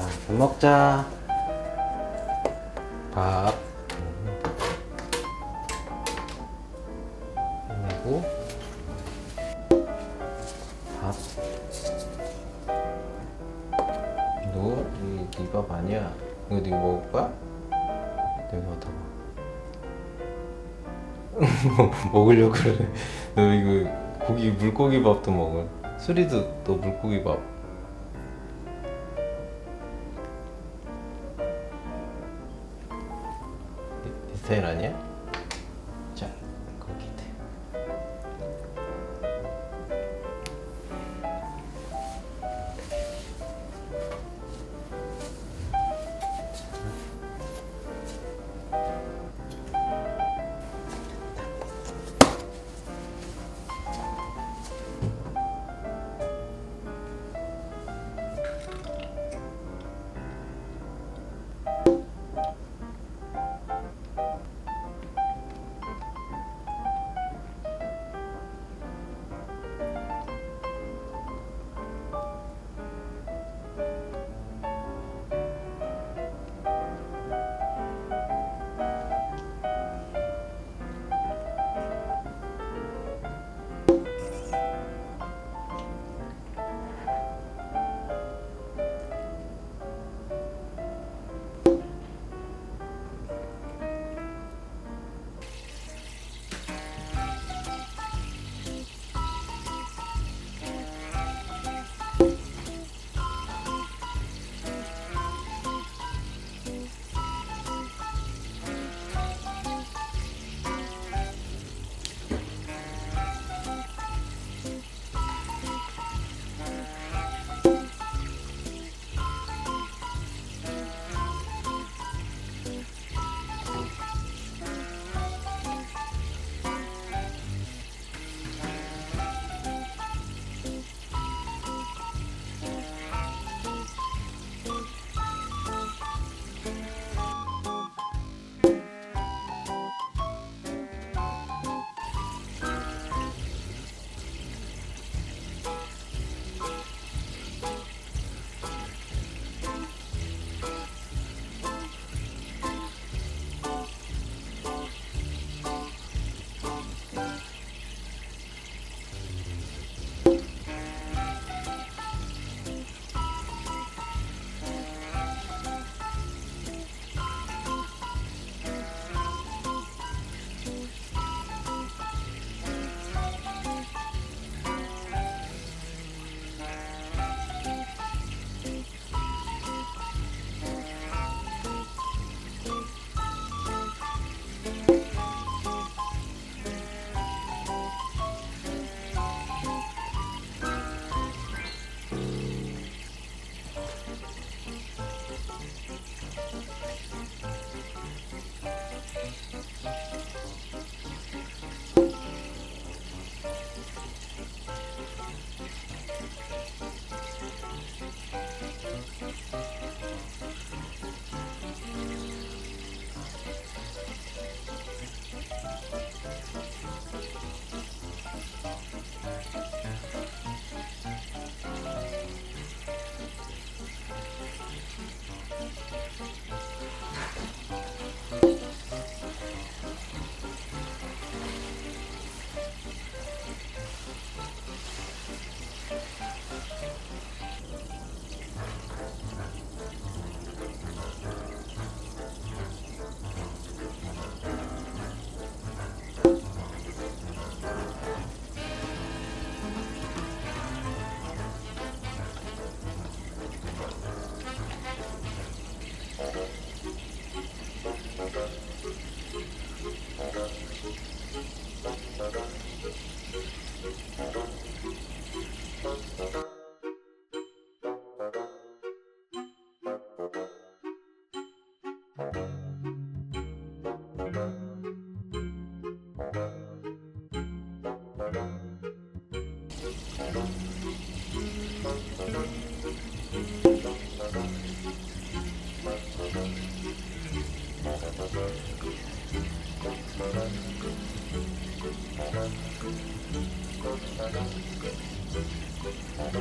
자, 밥 먹자. 밥. 그리고 밥. 너, 이게 네밥 아니야. 이거 네가 먹을 거야? 내가 맡아봐. 먹으려고 그러네. 너 이거 고기 물고기 밥도 먹을. 수리도 너 물고기 밥. 스타일 아니야?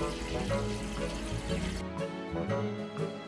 Thank you.